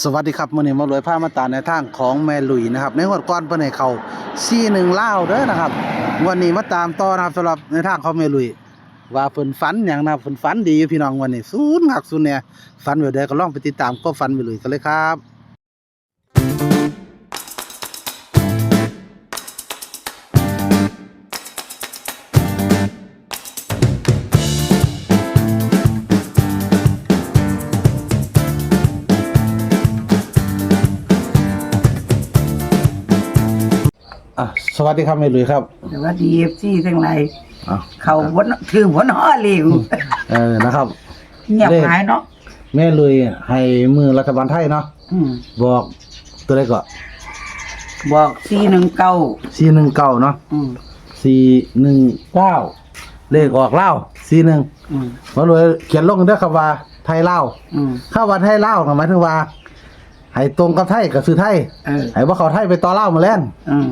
สวัสดีครับมื่อนี้มารวยผ้ามาตาในทางของแม่ลุยนะครับ ในงวดก้อนเพิ่นให้เข้า41ล่าเด้อนะครับวันนี้มาตามต่อนะครับสำหรับในทางของแม่ลุย ว่าเพิ่นฝันอย่างนะครับเพิ่นฝันดีพี่น้องวันนี้ศูนย์หักศูนย์เนี่ยฝันแบบใดก็ลองไปติดตามก็ฝันแม่ลุยกันเลยครับ อะสวัสดีครับแม่หลุยครับแต่ว่าดีเอฟซีทั้งหลายอะเขาวนถือวนอ้อเร็วเออนะครับ เงียบหายเนาะแม่หลุยให้มือรัฐบาลไทยเนาะอืมบอกตัวใดก็บอกซีหนึ่งเก้า419เนาะอืม419เลขออกเล่า41อืมหมารวยเขียนลงเด้อครับว่าไทยเล่าวอืมข้าว่าไทยเล่าวก็หมายถึงว่าให้ตรงกับไทยก็ซื้อไทยเออให้บ่เข้าไทยไปต่อเล่าวมาแล่นอืม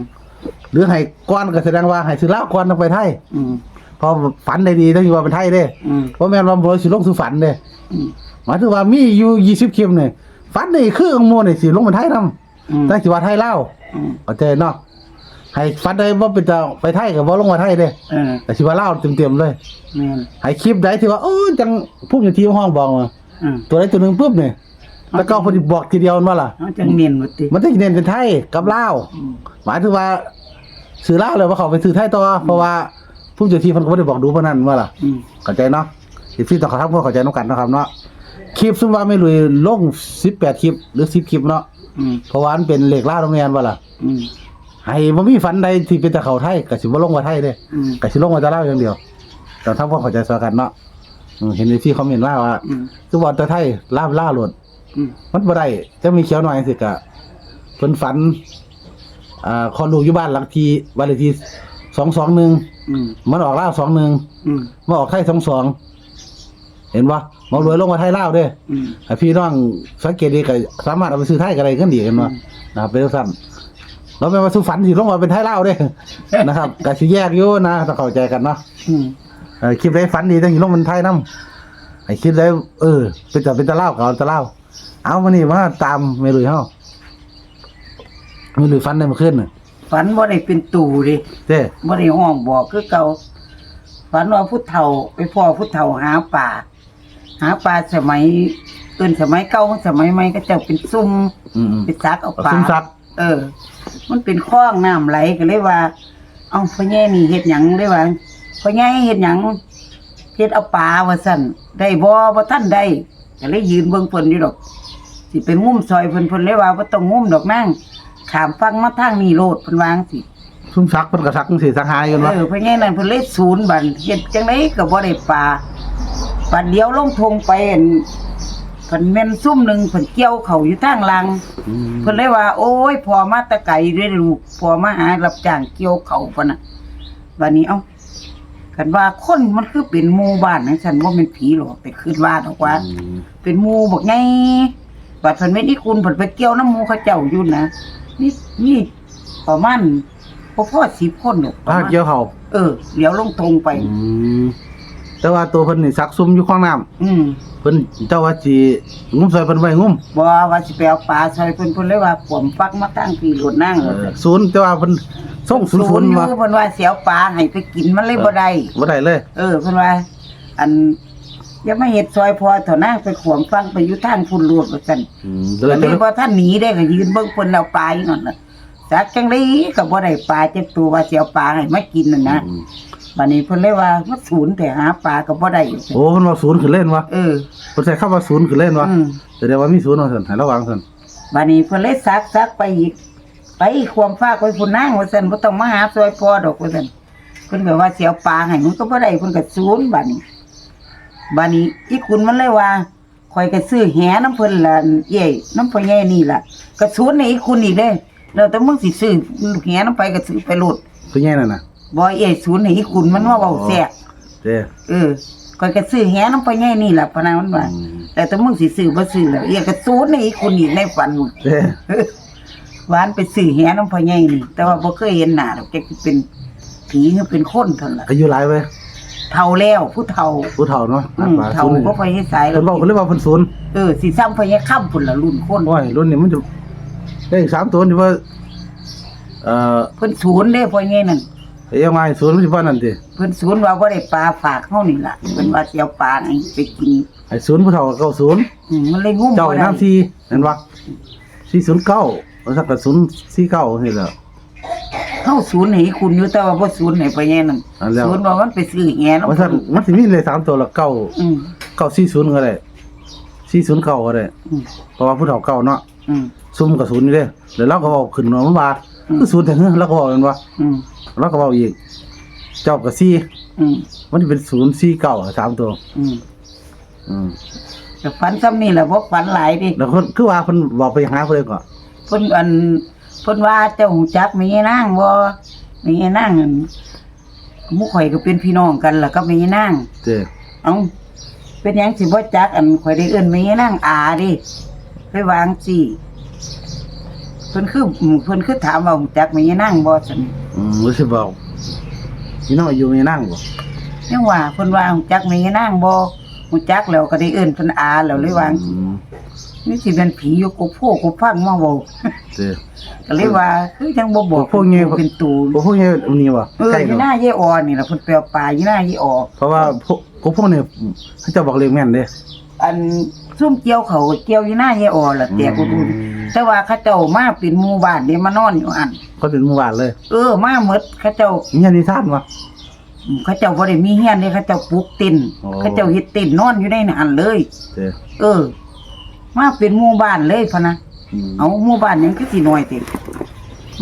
หรือให้ก้อนก็แสดงว่าให้ซื้อเล่าวก้อนต้องไปไทยอืม เพอฝันได้ดีต้องอยู่ว่าเป็นไทยเด้อืม เพราะแม่นว่าบ่สิลงสู่ฝันเด้อืม หมายถึงว่ามีอยู่20คลิปนี่ฝันนี่คือของหมู่นี่สิลงเป็นไทยนํอืม แต่สิว่าไทยเล่าวอืมเข้าใจเนาะให้ฝันได้บ่เป็นตาไปไทยก็บ่ลงมาไทยเด้เออแต่สิว่าเล่าวเต็มๆเลย แม่นให้คลิปใดที่ว่าโอ้ยจังผู้อยู่ที่ห้องบอกว่าอืมตัวใดตัวหนึ่งปุ๊บเนี่ย แล้วก็เพอดีบอกทีเดียวนั่นว่าล่ะเอาจังเนียนหมดติมันต้องเน้นเป็นไทยกับลาวอืมหมายถึงว่าสื่อลาวเลยว่าเขาไปสื่อไทยต่อเพราะว่าผู้เจ้าที่เพันก็ไม่ได้บอกดูเพราะนั้นว่าล่ะอืมเข้าใจเนาะอีพี่ต้องเขาทำเพื่อเข้าใจน้องกันเนาะครับเนาะคลิปซึ่งว่าไม่ลุยลงสิบแปดคลิปหรือสิบคลิปเนาะอืมเพราะว่ามันเป็นเลขล่าวโรงเรียนว่าล่ะ อืมให้บ่มีฝันใดที่เป็นแต่เขาไทยก็สิบ่ลงว่าไทยเด้ อืมก็สิลงว่าแต่ลาวอย่างเดียวต้องทำความเข้าใจสอกันเนาะอืมเห็นในที่เขาเห็นว่าว่าอืมคือว่าแต่ไทยลาวลาวโลด อืมมันบ่ได้จะมีเขียวหน่อยสิกะเพิ่นฝัน อ่าคอนลูกอยู่บ้านหลังที่บ้านเลขที่221อืมมันออกลาว21อืมมาออกไทย22เห็นบ่มารวยลงมาไทยลาวเด้อืมให้พี่น้องสังเกตดีก็สามารถเอาไปซื้อไทยก็ได้กันดีกันบ่อืม นะครับเป็นจังซั่นเราแม่นว่าสุฝันสิลงมาเป็นไทยลาวเด้ นะครับก็สิแยกอยู่นะต้องเข้าใจกันเนาะอืมเออคลิปได้ฝันดีต้องสิลงเป็นไทยนํให้คิดได้เออเป็นแต่เป็นตะลาวก็เอาตะลาว เอามานี่มาตามเมลุยเฮามือหรือฟันได้มาขึ้นน่ะฝันบ่ได้เป็นตู่ดิเจ้บ่ได้ห้องบอกคือเก่าฝันว่าผู้เฒ่าไปพ่อผู้เฒ่าหาป่า หาปลาสมัยเอิ้นสมัยเก่าสมัยใหม่ก็เจ้าเป็นซุ่มอืมอืมเป็นซักเอาเอาปลา ซุ่มซัก เออ มันเป็นคลองน้ำไหลก็เลยว่า เอาพ่อแย่นี่เฮ็ดหยังเลยว่าพ่อแย่เฮ็ดหยังเฮ็ดเอาปลาว่าซั่นได้บ่บ่ทันได้ก็เลยยืนเบิ่งเพิ่นอยู่ดอก สิไปงุ้มซอยเพิ่นเพิ่นเลยว่าบ่ต้องงุ้มดอกนางขามฟังมาทางนี้โลดเพิ่นวาจังสิซุ่มซักเพิ่นก็ซักจังซี่ซักหายกันวะเออพ่อแย่นั่นเพิ่นเลยศูนย์บันเฮ็ดจังไดก็บ่ได้ปลาปัดเดียวลงทงไปอั่นเพิ่นแม่นซุ่มหนึงเพิ่นเกี่ยวเขาอยู่ทางหลังอืมเพิ่นเลยว่า โอ้ยพอมาแตะไก่ด้วยลูกพอมาหารับจ้างเกี่ยวเขาปะนะวันนี้เอ้ากันว่าคนมันคือเป็นหมู่บ้านนะฉันว่าเป็นผีหรอกแต่คิดว่าดอกว่าอืมเป็นหมู่บอกไง บัดเพิ่นไม่ได้คุณเพิ่นไปเกี่ยวน้ำหมู่เขาเจ้าอยู่นะนี่นี่ประมาณบ่พอ10คนหรอกอ่าเกี่ยวเขาเออเดี๋ยวลงทงไป อืมแต่ว่าตัวเพิ่นนี่ซักซุ่มอยู่ข้างน้ำอืมเพิ่นเจ้าว่าสิงุ้มซอยเพิ่นไว้งุ้มบ่ว่าสิไปเอาปลาซอยเพิ่นเพิ่นเลยว่าขวมฟักมาตั้งพี่รถนั่งเออศูนย์แต่ว่าเพิ่นส่งศูนย์ศูนย์อยู่มาเพิ่นว่าเสียวปลาให้ไปกินมันเลยบ่ได้ บ่ได้เลย เออเพิ่นว่า อัน อย่ามาเฮ็ดซอยพอเถอะนะไปขวมฟังไปอยู่ทางพุ่นโลดว่าซั่นอืมก็เลยเลยว่าท่านหนีได้ก็ยืนเบิ่งเพิ่นเอาปลาอยู่นั่นน่ะจักจังได๋ก็บ่ได้ปลาจักตัวว่าสิเอาปลาให้มากินนั่นนะอืมบัดนี้เพิ่นเลยว่ามาศูนย์แต่หาปลาก็บ่ได้อยู่โอ้เพิ่นว่าศูนย์ขึ้นเล่นวะเออเพิ่นใช้คำว่าศูนย์ขึ้นเล่นวะอืมแสดงว่ามีศูนย์ว่าซั่นให้ระวังซั่นบัดนี้เพิ่นเลยซักซักไปอีกไปความฟากไว้พุ่นนางว่าซั่นบ่ต้องมาหาซอยพอดอกว่าซั่นเพิ่นก็ว่าสิเอาปลาให้มันก็บ่ได้เพิ่นก็ศูนย์บัดนี้ บานี้อีคุณมันเลยว่าคอยก็ซื้อแหน้ำเพิ่นละเย่น้ำพ่อใหญ่นี่ล่ะก็สูนในอีคุณอีกเด้แล้วแต่มึงสิซื้อแหน้ำไปก็ซื้อไปโลดเพิ่นใหญ่นั่นน่ะบ่เย่สูนในอีคุณมันว่าเว้าแซ่บเด้เออคอยก็ซื้อแหน้ำพ่อใหญ่นี่ล่ะพะนันมันว่าอืมแต่แต่มึงสิซื้อบ่ซื้อแล้วเย่ก็สูนในอีคุณอีกในฝันมึงเด้หวานไปซื้อแหน้ำพ่อใหญ่นี่ แต่ว่าบ่เคยเห็นหน้าดอกแกสิเป็นผีหรือเป็นคนเท่านั้นล่ะอายุหลายเว้ย เฒ่าแล้วผู้เฒ่าผู้เฒ่าเนาะอืมเฒ่าก็ไปให้สายเพิ่นบอกเพิ่นเลยว่าเพิ่นศูนย์เออสิซ้ำไปให้ค่ำพุ่นละรุ่นคนโอ้ยรุ่นนี้มันจะได้อีกสามตัวนี่ว่าเอ่อเพิ่นศูนย์เด้พ่อใหญ่นั่นยังไงศูนย์มันสิว่านั่นติเพิ่นศูนย์ว่าบ่ได้ปลาฝากเฮานี่ล่ะเพิ่นว่าสิเอาปลาให้ไปกินไอ้ศูนย์ผู้เฒ่าเก้าศูนย์อืมมันเลยงุ่มเจ้าบ่ไอ้ได้น้ำซีเห็นปะสี่ศูนย์เก้าแล้วสักกับศูนย์สี่เก้าเห็นแล้ว เฮาศูนย์ให้คุณอยู่แต่ว่าบ่ศูนย์ให้พ่อใหญ่นั่นอันแล้ว ศูนย์ว่ามันไปซื้อแหนว่าท่านมันสิมีเลยสามตัวละเก้าอืมเก้าสี่ศูนย์ก็ได้สี่ศูนย์เก้าก็ได้อืมเพราะว่าผู้เฒ่าเก้าเนาะอืม ซุ่มกับศูนย์นี่เด้เดี๋ยวเราก็บอกขึ้นมาเมื่อวานอืม คือศูนย์แต่เฮ้ยเราก็บอกกันว่าอืมเราก็บอกอีก เจ้ากับสี่อืมมันจะเป็นศูนย์สี่เก้าสามตัว อืมอืมแต่ฝันซ้ำนี่แหละบ่ฝันหลายดิแล้วคนคือว่าคนบอกไปหาคนเลยก่อนเพิ่นอัน เพิ่นว่าเจ้าหูจักมีนางบ่มีนางอั่นหมู่ข่อยก็เป็นพี่น้องกันล่ะก็มีนางเจ้เอ้าเป็นหยังสิบ่จักอันข่อยได้เอิ้นมีนางอาดิไปวางสิเพิ่นคืออืมเพิ่นคือถามว่าหูจักมีนางบ่ซั่นอืมรู้สึกบอกพี่น้องอายู่ไม่นั่งบ่ยังว่าเพิ่นว่าหูจักมีนางบ่หูจักแล้วก็ได้เอิ้นเพิ่นอาแล้วเลยวางอืม นี่สิเป็นผีอยู่กูโพกูฟังมาเว้าเจ้ก็เลยว่าคือจังบ่บอกพวกนี้ เป็นตูนพวกพวกนี้อันนี้บ่เออใกล้ยี่เนาะหน้าเยออนี่ล่ะเพิ่นไปเอาปลายี่หน้าเยออเพราะว่าพวกพวกพวกนี้เขาเจะบอกเลขแม่นเด้ อันซุ่มเกี่ยวเขาเกี่ยวยี่หน้าเยออล่ะแต่กูดูแต่ว่าเขาเจ้ามาเป็นหมู่บ้านนี่มานอนอยู่อัน เขาเป็นหมู่บ้านเลยเออมาหมดเขาเจ้ามีอันนี้ทราบบ่ เขาเจ้าบ่ได้มีเฮียนเด้เขาเจ้าปลูกตินอ๋อ เขาเจ้าเฮ็ดตินนอนอยู่ในนั้นเลยเจ้เออ มาเป็นหมู่บ้านเลยพะนะอืมเอาหมู่บ้านหยังคือสิน้อยติ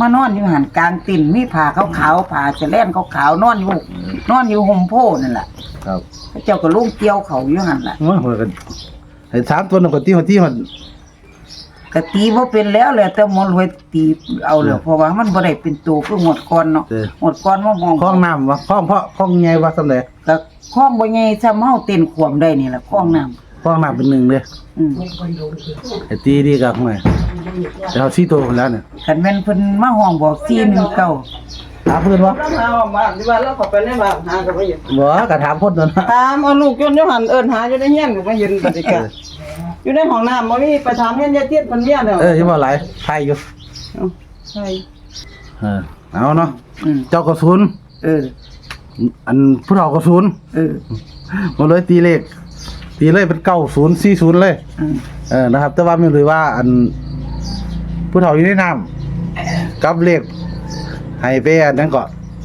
มานอนอยู่หันกลางตินมีผ้าขาวๆผ้าจะแล่นขาวๆนอนอยู่นอนอยู่ห่มโพนั่นล่ะครับเขาเจ้าก็ลุงเกี่ยวเขาอยู่หันล่ะโอ้ยหัวกันไอ้สามตัวนึงก็ตีหัวตีมันก็ตีบ่เป็นแล้วแหละแต่หมดไว้ตีเอาแล้วเพราะว่ามันบ่ได้เป็นตัวคือหมดก่อนเนาะเจ้หมดก่อนมามองคล้องน้ำวะคล้องเพราะคล้องใหญ่ว่าซั่นแหละก็คล้องบ่ใหญ่ซ้ำเฮาเต้นขวมได้นี่ล่ะคล้องน้ำ คล้องน้ำเป็นหนึ่งเด้อืมไอ้ตีดีกับห่วยแต่เอาสี่ตัวพุ่นแล้วเนี่ยคันแม่นเพิ่นมาห้องบอก419ถามเพิ่นว่าเราหาออกมาที่ว่าเราเข้าไปในบ้านหาก็บ่เห็นบ่ก็ถามเพิ่นนั่นนะถามเอาลูกจนอยู่หันเอิ้นหาอยู่ในเฮียนก็บ่เห็นปฏิกาอยู่ในห้องน้ำบ่มีไปถามเฮียนยายเทียนเพิ่นเมียแล้วเออยังว่าหลายไทยอยู่เอาใช่เออเอาเนาะอืมเจ้าก็ศูนย์เอออันผู้เฒ่าก็ศูนย์เออมาเลยตีเลข ตีเลยเป็นเก้าศูนย์สี่ศูนย์เลยอืมเออนะครับ แต่ว่าไม่รู้ว่าอัน ผู้เฒ่าอยู่ในน้ำกับเลขให้ไปอันนั้นก็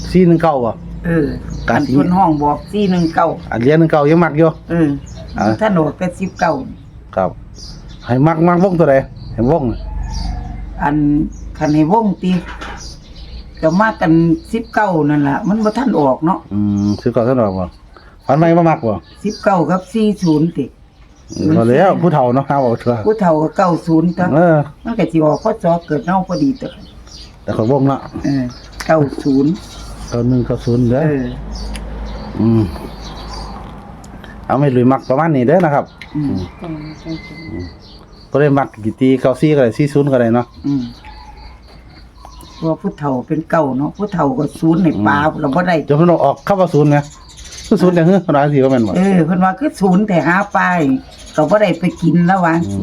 สี่หนึ่งเก้าอะ เออการคันที่เพิ่นห้องบอก419อันเรียนหนึ่งเก้ายังมักอยู่ เอออ่า ถ้าโดดก็19ครับ ให้มักมักวงตัวใดให้วงอันคันให้วงติก็มากัน19นั่นล่ะ มันบ่ทันออกเนาะอืมซื้อก่อนท่านบอกบ่ ฟันไม่มามักบ่19กับ40ติเออพอแล้วผู้เฒ่าเนาะห้าบอกเถอะผู้เฒ่าก็เก้าศูนย์ตั้งเออมันก็สิออกพศเกิดเฮาพอดีตัวแต่ขอวงเนาะเออเก้าศูนย์เก้าหนึ่งเก้าศูนย์เด้เออออืมเอาไม่ลุยมักประมาณนี้เด้อนะครับอืมก็ได้มักกี่ตีเก้าซี่ก็ได้ซี่ศูนย์ก็ได้เนาะอืมเพราะว่าผู้เฒ่าเป็นเก่าเนาะผู้เฒ่าก็ศูนย์ในป่าเราบ่ได้จนเพิ่นเอาออกเข้าว่าศูนย์ไง คือศูนย์อย่างเฮ้ยขนาดสิว่าแม่นบ่เออเพิ่นว่าคือศูนย์แต่หาปลาอีกก็บ่ได้ไปกินแล้ววางอื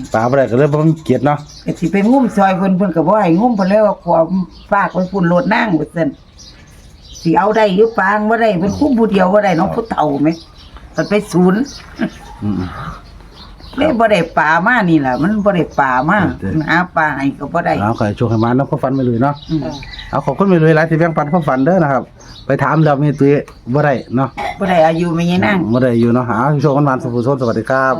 มปลาบ่ได้ก็เลยบ่มีเกียรติเนาะก็สิไปงุ้มซอยเพิ่นเพิ่นก็บ่ให้งุ้มเพิ่นแล้วว่าความฝากไว้พุ่นโลดนางว่าซั่นสิเอาได้หรือปางบ่ได้เพิ่นคุมผู้เดียวบ่ได้เนาะผู้เฒ่าแหมมันไปศูนย์อืม เลยบ่ได้ปลามานี่ล่ะมันบ่ได้ปลามาเออหาปลาให้ก็บ่ได้เอาขอให้โชคให้มาเนาะความฝันไม่ลุยเนาะอืมเอาขอบคุณไม่ลุยหลายที่แบ่งปันความฝันเด้อนะครับ ไปถามแล้วมีตุ้ยบ่ได้เนาะบ่ได้อายุไม่ยายนางบ่ได้อยู่เนาะหาโชคกันหวานสุขสุขสวัสดีครับ